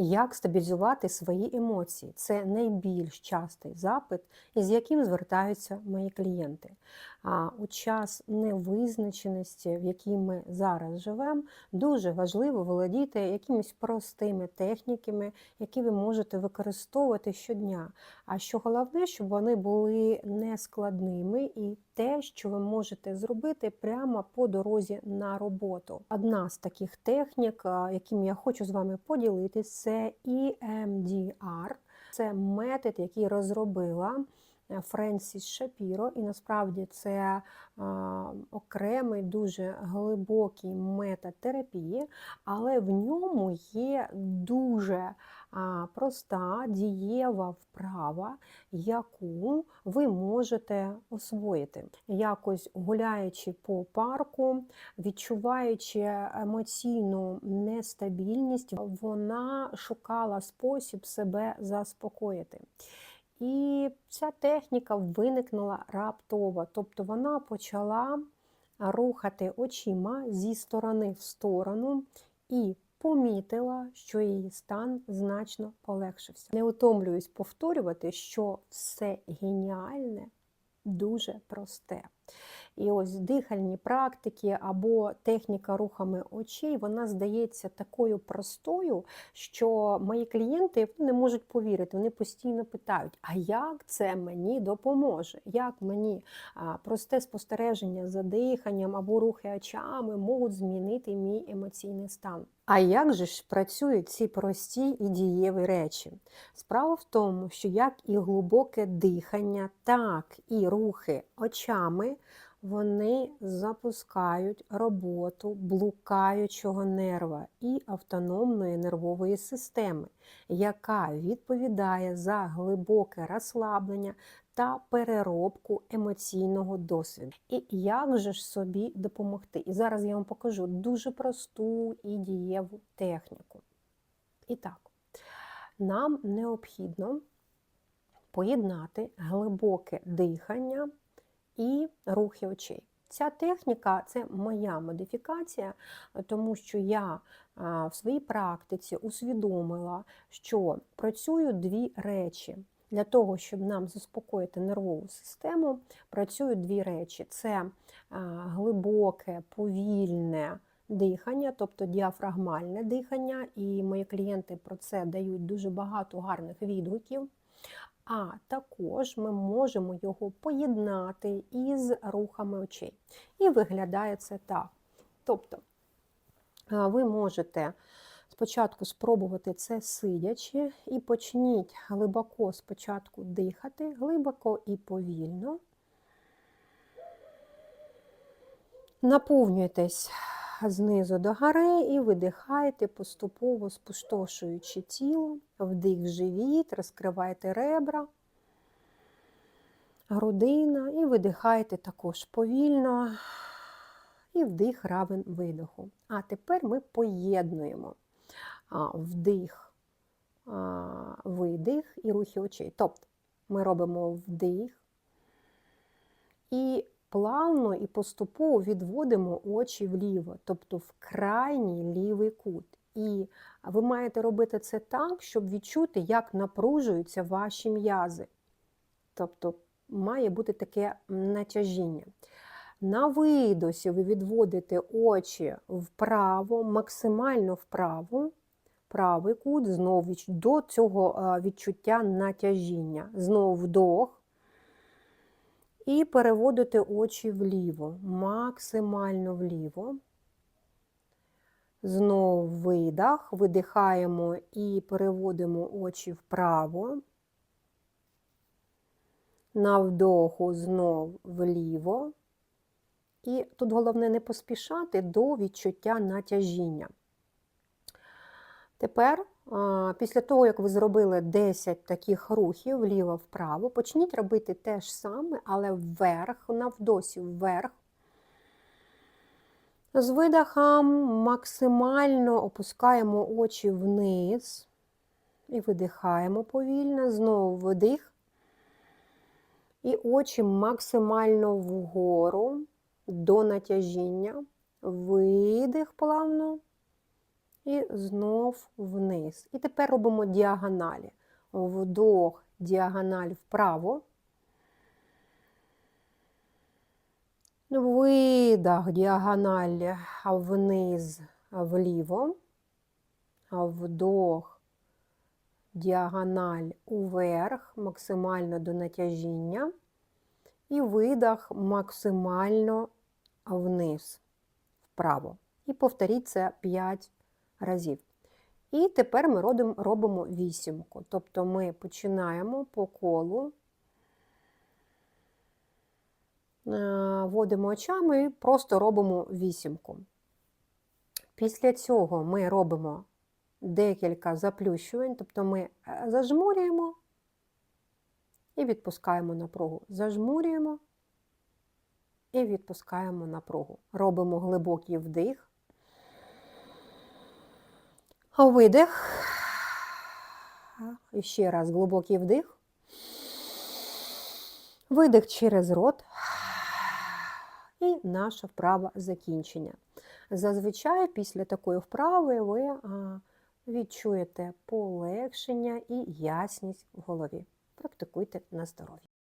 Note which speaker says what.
Speaker 1: Як стабілізувати свої емоції? Це найбільш частий запит, із яким звертаються мої клієнти. А у час невизначеності, в якій ми зараз живемо, дуже важливо володіти якимись простими техніками, які ви можете використовувати щодня. А що головне, щоб вони були нескладними і те, що ви можете зробити прямо по дорозі на роботу. Одна з таких технік, яким я хочу з вами поділитися, це EMDR. Це метод, який розробила Френсіс Шапіро, і насправді це а, окремий дуже глибокий метод терапії, але в ньому є дуже а, проста дієва вправа, яку ви можете освоїти. Якось гуляючи по парку, відчуваючи емоційну нестабільність, вона шукала спосіб себе заспокоїти. І ця техніка виникнула раптово, тобто вона почала рухати очима зі сторони в сторону і помітила, що її стан значно полегшився. Не утомлююсь повторювати, що все геніальне дуже просте. І ось дихальні практики або техніка рухами очей, вона здається такою простою, що мої клієнти не можуть повірити. Вони постійно питають: а як це мені допоможе? Як мені просте спостереження за диханням або рухи очами можуть змінити мій емоційний стан? А як же ж працюють ці прості і дієві речі? Справа в тому, що як і глибоке дихання, так і рухи очами вони запускають роботу блукаючого нерва і автономної нервової системи, яка відповідає за глибоке розслаблення та переробку емоційного досвіду. І як же ж собі допомогти? І зараз я вам покажу дуже просту і дієву техніку. І так, нам необхідно поєднати глибоке дихання і рухи очей. Ця техніка це моя модифікація, тому що я в своїй практиці усвідомила, що працюють дві речі. Для того, щоб нам заспокоїти нервову систему, працюють дві речі: це глибоке, повільне дихання, тобто діафрагмальне дихання, і мої клієнти про це дають дуже багато гарних відгуків. А також ми можемо його поєднати із рухами очей. І виглядає це так. Тобто ви можете спочатку спробувати це сидячи, і почніть глибоко спочатку дихати, глибоко і повільно. Наповнюйтесь знизу до гори і видихайте, поступово спустошуючи тіло, вдих живіт, розкривайте ребра, грудина і видихайте також повільно. І вдих равен видиху. А тепер ми поєднуємо вдих, видих і рухи очей. Тобто ми робимо вдих і плавно і поступово відводимо очі вліво, тобто в крайній лівий кут. І ви маєте робити це так, щоб відчути, як напружуються ваші м'язи. Тобто має бути таке натяжіння. На видосі ви відводите очі вправо, максимально вправо, правий кут, знову до цього відчуття натяжіння. Знову вдох. І переводити очі вліво, максимально вліво. Знову видах, видихаємо і переводимо очі вправо. На вдоху знов вліво. І тут головне не поспішати до відчуття натяжіння. Тепер Після того, як ви зробили 10 таких рухів вліво-вправо, почніть робити те ж саме, але вверх, навдосі вверх. З видихом максимально опускаємо очі вниз і видихаємо повільно, знову вдих. І очі максимально вгору до натяжіння. Видих плавно і знов вниз. І тепер робимо діагоналі. Вдох, діагональ вправо. Видах, діагональ вниз, вліво. Вдох, діагональ уверх, максимально до натяжіння. І видах максимально вниз, вправо. І повторіть це 5 разів. І тепер ми робимо, вісімку. Тобто ми починаємо по колу, е, водимо очами і просто робимо вісімку. Після цього ми робимо декілька заплющувань, тобто ми е, зажмурюємо і відпускаємо напругу. Зажмурюємо і відпускаємо напругу. Робимо глибокий вдих. Видих. І ще раз глибокий вдих. Видих через рот. І наша вправа закінчення. Зазвичай після такої вправи ви відчуєте полегшення і ясність в голові. Практикуйте на здоров'я.